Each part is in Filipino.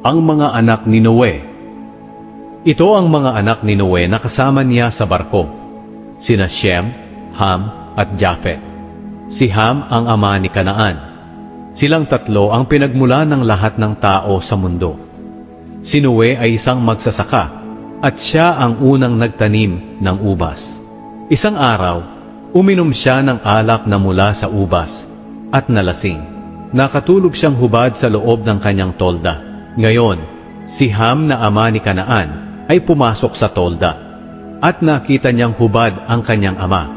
Ang mga anak ni Noe Ito ang mga anak ni Noe na kasama niya sa barko. Sina Shem, Ham, at Japhet. Si Ham ang ama ni Kanaan. Silang tatlo ang pinagmula ng lahat ng tao sa mundo. Si Noe ay isang magsasaka at siya ang unang nagtanim ng ubas. Isang araw, uminom siya ng alak na mula sa ubas at nalasing. Nakatulog siyang hubad sa loob ng kanyang tolda. Ngayon, si Ham na ama ni Kanaan ay pumasok sa tolda at nakita niyang hubad ang kanyang ama.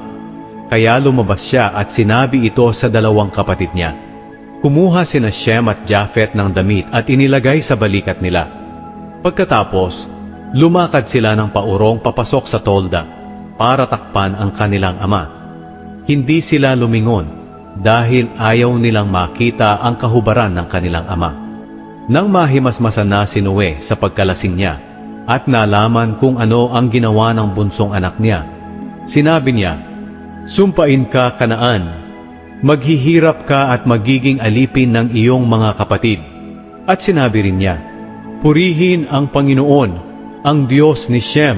Kaya lumabas siya at sinabi ito sa dalawang kapatid niya. Kumuha sina Shem at Japhet ng damit at inilagay sa balikat nila. Pagkatapos, lumakad sila ng paurong papasok sa tolda para takpan ang kanilang ama. Hindi sila lumingon dahil ayaw nilang makita ang kahubaran ng kanilang ama. Nang mahimasmasan na si Noe sa pagkalasing niya at nalaman kung ano ang ginawa ng bunsong anak niya, sinabi niya, Sumpain ka, Kanaan, maghihirap ka at magiging alipin ng iyong mga kapatid. At sinabi rin niya, Purihin ang Panginoon, ang Diyos ni Shem,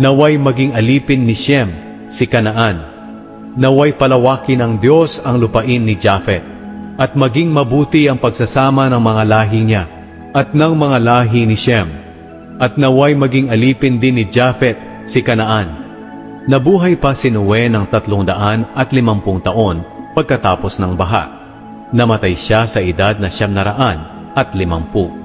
naway maging alipin ni Shem, si Kanaan. Naway palawakin ng Diyos ang lupain ni Japhet, at maging mabuti ang pagsasama ng mga lahi niya, at ng mga lahi ni Shem, at naway maging alipin din ni Japhet, si Kanaan. Nabuhay pa si Noe ng tatlong daan at limampung taon pagkatapos ng baha. Namatay siya sa edad na siyam na raan at limampu.